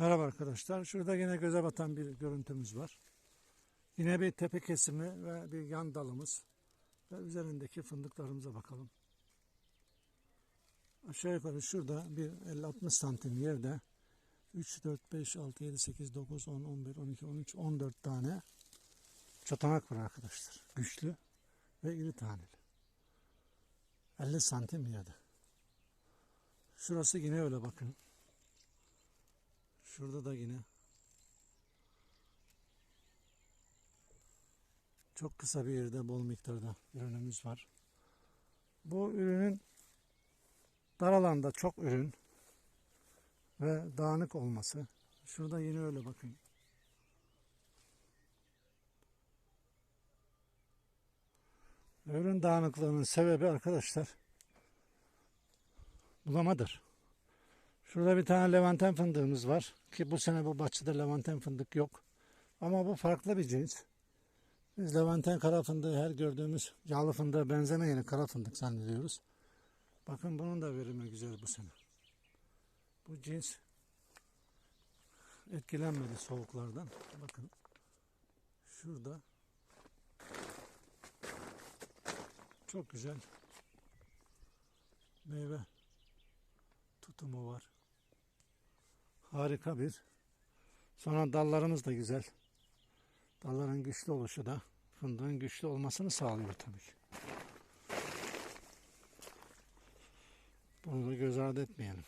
Merhaba arkadaşlar. Şurada yine göze batan bir görüntümüz var. Yine bir tepe kesimi ve bir yan dalımız. Ve üzerindeki fındıklarımıza bakalım. Aşağı yukarı şurada bir 50-60 santim yerde 3, 4, 5, 6, 7, 8, 9, 10, 11, 12, 13, 14 tane çatanak var arkadaşlar. Güçlü ve iri taneli. 50 santim yerde. Şurası yine öyle bakın. Şurada da yine çok kısa bir yerde bol miktarda ürünümüz var. Bu ürünün dar alanda çok ürün ve dağınık olması. Şurada yine öyle bakın. Ürün dağınıklığının sebebi arkadaşlar bulamadır. Şurada bir tane levanten fındığımız var ki bu sene bu bahçede levanten fındık yok. Ama bu farklı bir cins. Biz levanten kara fındığı her gördüğümüz yağlı fındığa benzemeyeni kara fındık zannediyoruz. Bakın bunun da verimi güzel bu sene. Bu cins etkilenmedi soğuklardan. Bakın şurada çok güzel meyve tutumu var. Harika bir. Sonra dallarımız da güzel. Dalların güçlü oluşu da fındığın güçlü olmasını sağlıyor tabii ki. Bunu da göz ardı etmeyelim.